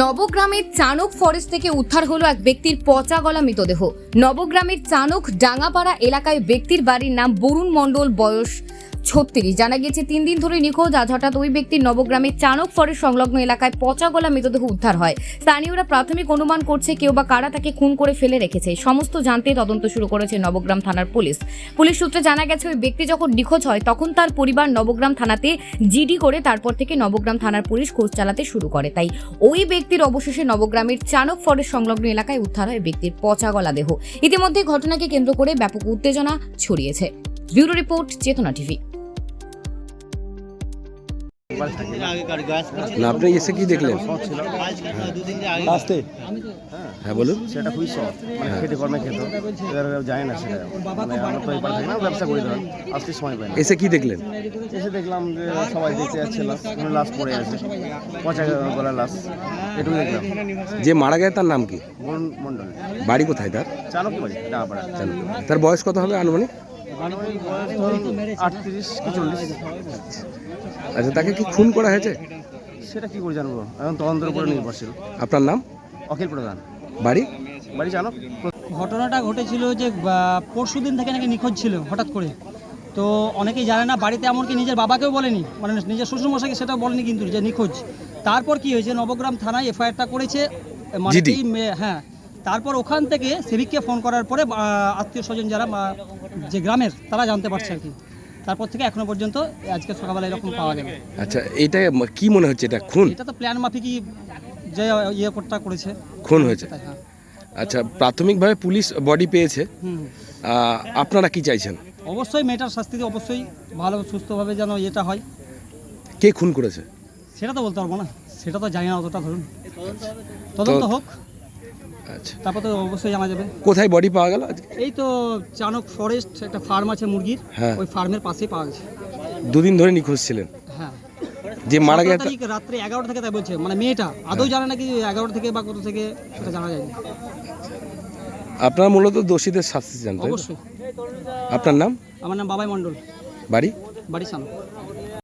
নবগ্রামের চানক forest থেকে উদ্ধার হলো এক ব্যক্তির পচা গলা মৃতদেহ। নবগ্রামের চানক ডাঙ্গাপাড়া এলাকায় ব্যক্তির বাড়ির নাম বরুণ মণ্ডল, বয়স ছত্রিশ। জানা গেছে তিন দিন ধরে নিখোঁজ, আজ হঠাৎ ওই ব্যক্তির নবগ্রামের চানক ফরের সংলগ্ন এলাকায় পচা গলা মৃতদেহ উদ্ধার হয়। স্থানীয়রা প্রাথমিক অনুমান করছে, কেউ বা কারা তাকে খুন করে ফেলে রেখেছে। সমস্ত জানতে তদন্ত শুরু করেছে নবগ্রাম থানার পুলিশ। পুলিশ সূত্রে জানা গেছে, ওই ব্যক্তি যখন নিখোঁজ হয়, তখন তার পরিবার নবগ্রাম থানাতে জিডি করে তারপর থেকে নবগ্রাম থানার পুলিশ খোঁজ চালাতে শুরু করে। তাই ওই ব্যক্তির অবশেষে নবগ্রামের চানক ফরের সংলগ্ন এলাকায় উদ্ধার হয় ব্যক্তির পচা গলা দেহ। ইতিমধ্যে ঘটনাকে কেন্দ্র করে ব্যাপক উত্তেজনা ছড়িয়েছে। Bureau report, Chetna TV. না আপনি এসে কি দেখলেন দুদিন আগে আসতে হ্যাঁ বলুন সেটা খুবই শখ মানে খেটে কর্মে খেত এবার যায় না সেটা মানে আমরা তো এবার থাকি না ব্যবসা করি ধরেন আসতে সময় পাই না এসে কি দেখলেন এসে দেখলাম যে সবাই দেখতে যাচ্ছে লাশ কোনো লাশ পড়ে আছে পচা গলা লাশ এটুকু দেখলাম যে মারা গেছে তার নাম কি বরুণ মণ্ডল বাড়ি কোথায় তার চালক বাড়ি ডাঙাপাড়া জানেন না। তার বয়স কত হবে আনুমানিক আনুমানিক বয়স ধরুন আটত্রিশ কি চল্লিশ। আচ্ছা তাকে কি খুন করা হয়েছে? সেটা কি করে জানব? এখন তদন্তের উপরে নির্ভরশীল। আপনার নাম? অখিল প্রধান। বাড়ি? বাড়ি চালক ঘটনাটা ঘটেছিল যে পরশু দিন থেকে নাকি নিখোঁজ ছিল হঠাৎ করে। তো অনেকেই জানে না বাড়িতে এমনকি নিজের বাবাকেও বলেনি। মানে নিজের শ্বশুরমশাইকে সেটাও বলেনি কিন্তু যে নিখোঁজ। তারপর কি হয়েছে? নবগ্রাম থানায় এফআইআরটা করেছে মানে। হ্যাঁ তারপর ওখান থেকে সেবিককে ফোন করার পরে আত্মীয় স্বজন যারা যে গ্রামের তারা জানতে পারছে আর কি। তারপর থেকে এখনও পর্যন্ত আজকে সকালবেলা এরকম পাওয়া গেল। আচ্ছা এটা কি মনে হচ্ছে? এটা খুন? এটা তো প্ল্যান মাফিকই যে ইয়ে করটা করেছে। খুন হয়েছে। হ্যাঁ। আচ্ছা প্রাথমিকভাবে পুলিশ বডি পেয়েছে। আপনারা কি চাইছেন? অবশ্যই মেয়েটার শাস্তি অবশ্যই ভালো সুস্থভাবে যেন এটা হয়। কে খুন করেছে? সেটা তো বলতে পারব না। সেটা তো জানি না অতটা ধরুন। তদন্ত হোক। আচ্ছা। তারপর তো অবশ্যই জানা যাবে। কোথায় বডি পাওয়া গেল আজকে? এই তো চানক ফরেস্ট একটা ফার্ম আছে মুরগির হ্যাঁ। ওই ফার্মের পাশেই পাওয়া গেছে। দুদিন ধরে নিখোঁজ ছিলেন? হ্যাঁ। যে মারা গেছে তারিখ রাত্রে এগারোটা থেকে তাই বলছে মানে মেয়েটা। আদৌ জানে নাকি এগারোটা থেকে বা কত থেকে সেটা জানা যায়নি। আপনারা মূলত দোষীদের শাস্তি চান অবশ্যই। আপনার নাম? আমার নাম বাবাই মণ্ডল। বাড়ি? বাড়ি চানক